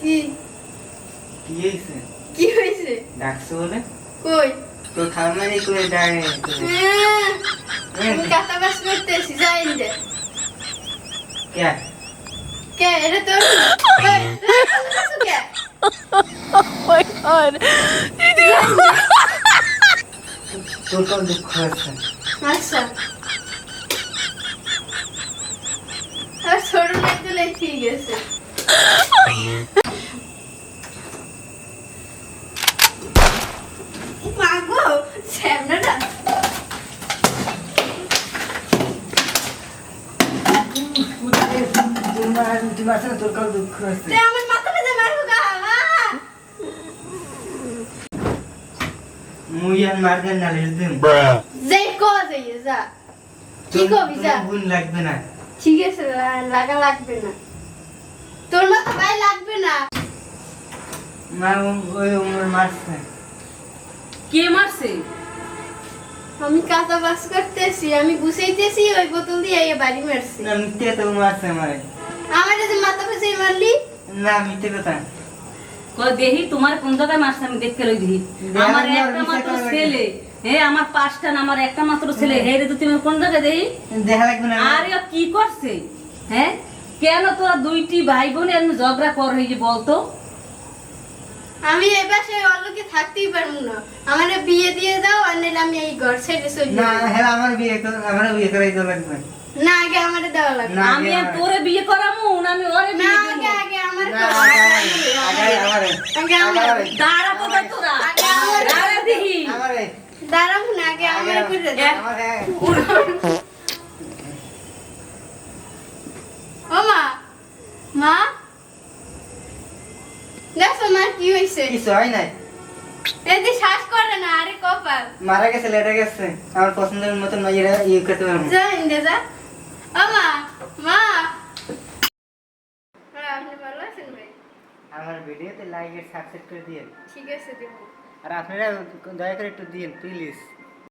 কি? কি হয়েছে? কি হয়েছে? ডাকছো বলে? কই? তো খামারি করে ডাকে আমি কাটা বাস করতেছি যাই যে। কে? কে? এটা তোর কে? কোন দুঃখ আছে? আচ্ছা। আর ছোট মেয়ে দিলে ঠিক আছে মাগো তুই আমার মাথা পেতে মারবো গা আহ! মুই না লিখদিম যে কো যাই যা। কি কবি যা। ভুল লাগবে না। ঠিক আছে লাগা লাগবে না। তোর মাথা লাগবে না। মা ওই উমর মারছে। কে মারছে? আমি কাঁচা বাস করতেছি আমি গুছাইতেছি ওই বোতল দিয়ে এই বাড়ি মারছি। না মিথ্যে তো মারছে আমারে। আমার যে মাথা পেঁচে মারলি? না মিথ্যে কথা। কই দেখি তোমার কোন জায়গায় মারছে আমি দেখতে লই দেখি। দেখ, আমার একটা মাত্র ছেলে। হে আমার পাঁচটা না আমার একটা মাত্র ছেলে। হে রে তো তুমি কোন জায়গায় দেখি? দেখা লাগবে না। আরে ও কি করছে? হ্যাঁ? কেন তোরা দুইটি ভাই বোন এরম ঝগড়া কর হয়ে বলতো? আমি এই বাসায় অল্লকে থাকতেই পারব না। আমার বিয়ে দিয়ে দাও আর নাহলে আমি এই ঘর ছেড়ে চলে না হ্যাঁ আমার বিয়ে কর আমার বিয়ে করাই তো লাগবে। না আগে আমার দেওয়া লাগবে। আমি তোরে বিয়ে করামু না আমি ওরে না বিয়ে আগে আগে আমার না, আগে আমারে আগে আমার দাঁড়া কোথায় তোরা? আগে আমার- দাঁড়া দেখি। আমারে দাঁড়াবো না আগে আমার করে দাও আমারে ও মা মা দেখো মা কি হইছে? কিছু হয় নাই। এদি শ্বাস করে না আরে কপাল। মারা গেছে লেটে গেছে। আমার পছন্দের মতো ইউ করতে পারব যা ইন্দে যা। মা মা। আপনি ভালো আছেন ভাই? আমার ভিডিওতে লাইক এর সাবস্ক্রাইব করে দিয়েন। ঠিক আছে দেবো। আর আপনারা দয়া করে একটু দিন প্লিজ